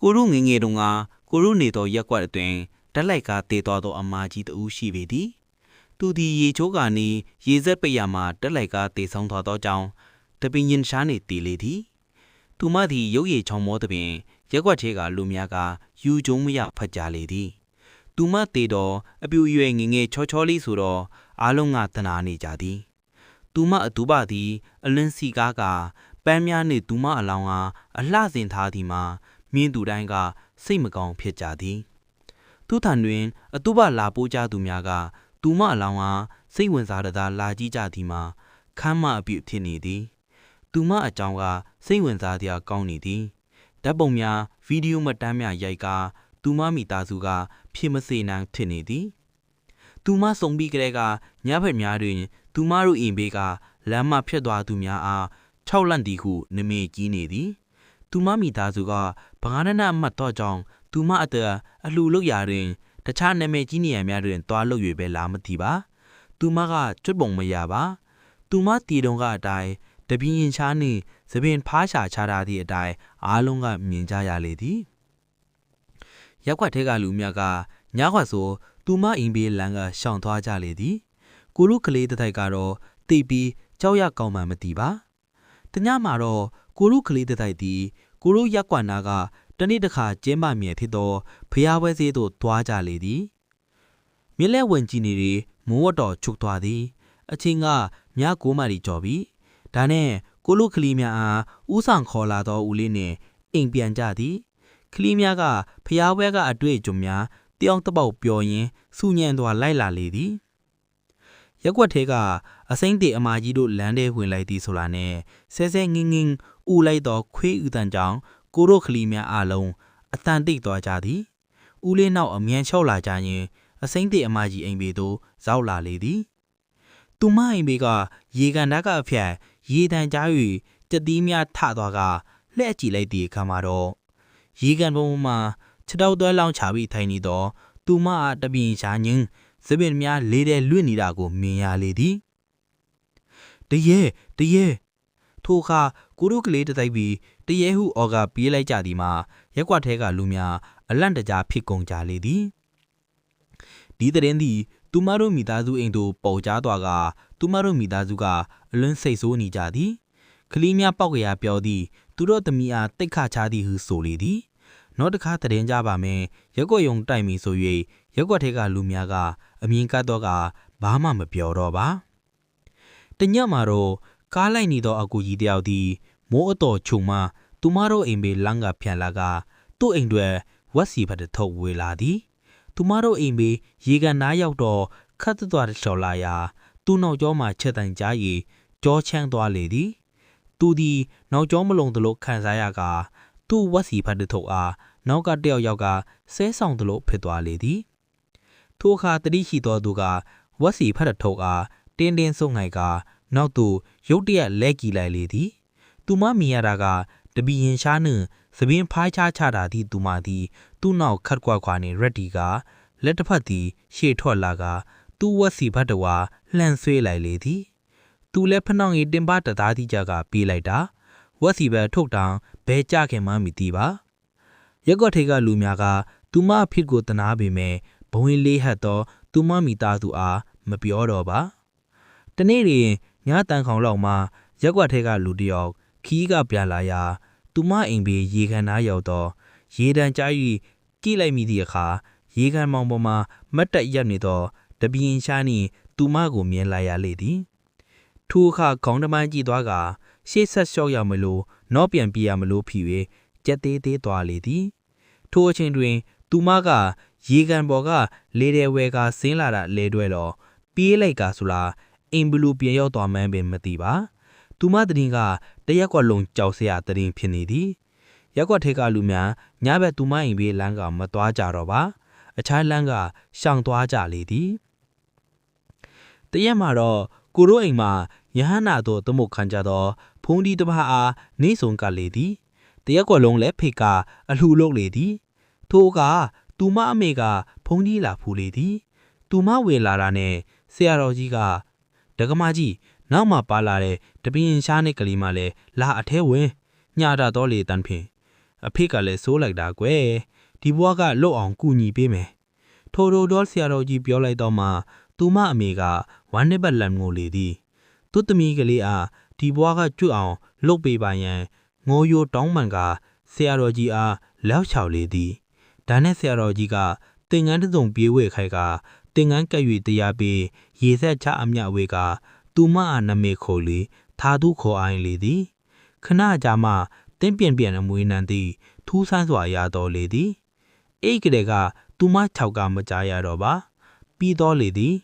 ကိုရုငယ်ငယ်တုန်းကကိုရုနေသောရက်ကွက်အတွင်တက်လိုက်ကားတည်တော်သောအမာကြီးတဦးရှိပေသည်သူသည်ရေချိုးကနေရေစက်ပိတ်ရမှတက်လိုက်ကားတည်ဆောင်သွားသောကြောင့်တပင်ရင်ရှားနေတည်လေသည်သူမသည်ရုပ်ရည်ချောင်မောသဖြင့်ရက်ကွက်ထဲကလူများကယူကျုံမရဖတ်ကြလေသည်သူမတည်တော်အပြူရွယ်ငယ်ငယ်ချောချောလေးဆိုတော့အားလုံးကတနာနေကြသည်သူမအတူပါသည် အလင်းစီကားကပန်းများနှင့်သူမအလောင်းအားအလှဆင်ထားသည်မှာ မြင်းသူတိုင်းကစိတ်မကောင်းဖြစ်ကြသည်သူထံတွင်အတူပါလာပိုးကြသူများကသူမအလောင်းအားစိတ်ဝင်စားတသာလာကြည့်ကြသည်မှာခမ်းမအပြည့်ဖြစ်နေသည် သူမအကြောင်းကစိတ်ဝင်စားစရာကောင်းနေသည်ဓာတ်ပုံများဗီဒီယိုမှတ်တမ်းများရိုက်ကာသူမမိသားစုကဖြစ်မစေနိုင်ဖြစ်နေသည်သူမဆုံပြီးကလေးကညဘက်များတွင် သူမတို့အိမ်ဘေးကလမ်းမဖြတ်သွားသူများအား၆လန့်တီဟုနမေကြီးနေသည် သူမမိသားစုက ဗကားနနအမှတ်တော့ကြောင့်သူမအသက်အလှလို့ရာတွင်တခြားနာမည်ကြီးနေရာများတွင်တွားလို့၍ပဲလာမသိပါသူမကကျွတ်ပုံမရပါသူမတီတုံကအတိုင်းတပြင်းရင်ချားနှင့်သပင်ဖားရှာချထားသည့်အတိုင်းအားလုံးကမြင်ကြရလေသည်ရက်ွက်ထဲကလူများကညခွက်ဆိုသူမအိမ်ဘေးလမ်းကရှောင်သွားကြလေသည်ကိုရုကလေးတစ်ထိုက်ကတော့တိတ်ပြီးကြောက်ရကောင်းမှမသိပါတညမှာတော့ကိုရုကလေးတစ်ထိုက်သည် ကိုရုရက်ကွက်နာကတနေ့တစ်ခါကျင်းပမြဲဖြစ်သောဖျားပွဲစည်းသို့သွားကြလေသည်မြက်လက်ဝင်ကြည့်နေသည်မိုးဝတ်တော်ချုပ်သွားသည် အချင်းကမြကိုးမာရီကြော်ပြီဒါနဲ့ကိုလူကလေးများအားဥဆောင်ခေါ်လာသောဦးလေးနှင့်အိမ်ပြန်ကြသည်ကလေးများကဖျားပွဲကအတွေ့အကြုံများတယောက်တစ်ပေါက်ပျော်ရင်းစူညံသွားလိုက်လာလေသည် ရက်ွက်ထဲကအစိမ့်တေအမာကြီးတို့လမ်းထဲဝင်လိုက်သည်ဆိုလာနဲ့ဆဲဆဲငင်းငင်းဥလိုက်သောခွေးဥတန်ကြောင့်ကိုတို့ကလေးများအားလုံးအတန်တိတ်သွားကြသည်ဦးလေးနောက်အမြန်လျှောက်လာကြရင်အစိမ့်တေအမကြီးအိမ်ပေသို့ရောက်လာလေသည်သူမအိမ်ပေကရေကန်ဓာတ်ကအဖျက်ရေတန်ကြား၍တတိများထသွားကလှဲ့ကြည့်လိုက်သည့်အခါမှာတော့ရေကန်ပုံမှာခြေထောက်သွဲလောင်းချပြီးထိုင်နေသောသူမအားတပြင်းရှာညင်း စပင်များလေးတဲ့လွင့်နေတာကိုမြင်ရလေသည်တရေတရေထိုအခါကိုရုကလေးတတိုက်ပြီးတရေဟုအော်ကပြေးလိုက်ကြသည်မှာရက်ကွက်ထဲကလူများအလန့်တကြားဖြစ်ကုန်ကြလေသည်ဒီတရင်သည်သူမတို့မိသားစုအိမ်သို့ပေါ်ကြားသွားကသူမတို့မိသားစုကအလွန်စိတ်ဆိုးနေကြသည်ကလေးများပောက်ကြရပြောသည်သူတို့သမီးအားတိတ်ခချသည်ဟုဆိုလေသည် နောက်တစ်ခါတရင်ကြပါမယ်ရက်ွက်ယုံတိုက်မီဆို၍ရက်ွက်ထဲကလူများကအမြင်ကတ်တော့ကဘာမှမပြောတော့ပါတညမှာတော့ကားလိုက်နေသောအကူကြီးတယောက်သည်မိုးအတော်ချုံမှသူမတို့အိမ်ဘေးလမ်းကဖြန်လာကသူ့အိမ်တွေဝက်စီဖတ်ထုတ်ဝေလာသည်သူမတို့အိမ်ဘေးရေကန်နားရောက်တော့ခတ်သွားတဲ့ချော်လာရာသူ့နောက်ကျောမှာချက်တန်ကြားရီကြောချမ်းသွားလေသည်သူသည်နောက်ကျောမလုံသလိုခံစားရက သူ့ဝက်စီဖတ်ထုတ်အားနောက်ကတယောက်ယောက်ကဆဲဆောင်သလိုဖြစ်သွားလေသည်ထိုအခါတတိရှိသောသူကဝက်စီဖတ်ထုတ်အားတင်းတင်းဆုပ်ငိုက်ကနောက်သို့ရုတ်တရက်လဲကြည့်လိုက်လေသည်သူမမြင်ရတာကတပီရင်ရှားနှင့်သပင်ဖိုးချချတာသည့်သူမသည် သူ့နောက်ခတ်ကွာခွာနေရက်ဒီကလက်တစ်ဖက်သည် ရှေ့ထွက်လာကသူ့ဝက်စီဘတ်တော်လှန်ဆွေးလိုက်လေသည် သူလည်းဖနှောင်းရီတင်ပတသားသီးကြကပြေးလိုက်တာ ဝက်စီဘတ်ထုတ်တောင်ဘဲကြခင်မှမသိပါရက်ကွက်ထိပ်ကလူများကသူမဖြစ်ကိုတနာပေမဲ့ဘဝင်လေးဟတ်သောသူမမိသားစုအားမပြောတော့ပါတနေ့ရင်ညတန်ခေါင်လောက်မှရက်ကွက်ထဲကလူတယောက်ခီးကပြန်လာရာသူမအိမ်ဘေးရေခမ်းနားရောက်တော့ရေတံကြား၍ကြည့်လိုက်မိသည့်အခါရေခမ်းမောင်ပေါ်မှာမတ်တက်ရက်နေသောတပြင်းရှားနှင့်သူမကိုမြင်လာရလေသည်ထိုအခါခေါင်းတမန်းကြည့်သွားက ရှေ့ဆက်လျှောက်ရမလို့နော့ပြန်ပြရမလို့ဖြစ်၍ကြက်သေးသေးသွားလေသည်ထိုအချိန်တွင် သူမကရေကန်ပေါ်ကလေတယ်ဝဲကဆင်းလာတာလဲတွဲတော့ပြေးလိုက်ကဆိုလားအိမ်ဘလူပြန်ရောက်သွားမှန်းပင်မသိပါသူမတရင်ကတရက်ကွက်လုံးကြောက်စရာတရင်ဖြစ်နေသည်ရက်ကွက်ထဲကလူများညဘက်သူမအိမ်ဘေးလမ်းကမသွားကြတော့ပါအခြားလမ်းကရှောင်သွားကြလေသည်တရက်မှာတော့ကိုရိုးအိမ်မှာယဟနာတို့သမုတ်ခံကြသော ဖုန်ဒီတပားအားနေဆုံကလေသည်တရက်ကွက်လုံးလည်းဖိတ်ကအလှလုပ်လေသည်ထိုကသူမအမေကဖုန်ဒီလာဖူးလေသည်သူမဝေလာတာနဲ့ဆရာတော်ကြီးကဒကမကြီးနောက်မှပါလာတဲ့တပင်းရှားနေကလေးမလည်းလာအထဲဝင်ညတာတော့လေတန်းဖြင့်အဖေကလည်းစိုးလိုက်တာကွယ်ဒီဘွားကလွတ်အောင်ကူညီပေးမယ်ထိုထိုတော့ဆရာတော်ကြီးပြောလိုက်တော့မှသူမအမေကဝမ်းနည်းပတ်လန့်ငိုလေသည်သူ့သမီးကလေးအား ဒီဘွားကကျွတ်အောင်လှုပ်ပေးပါရန်ငိုယိုတောင်းပန်ကဆရာတော်ကြီးအားလက်ချောက်လေသည်ဒါနဲ့ဆရာတော်ကြီးကတင်ငန်းတစ်စုံပြေးဝဲခိုက်ကတင်ငန်းကပ်၍တရားပေးရေဆက်ချအမြဝေကသူမအားနမေခိုလေသာဓုခေါ်အိုင်လေသည်ခဏကြာမှတင်းပြန်ပြန်အမွေးနှံသည်ထူးဆန်းစွာရတော်လေသည်အိတ်ကလေးကသူမ၆ကမကြားရတော့ပါပြီးတော့လေသည်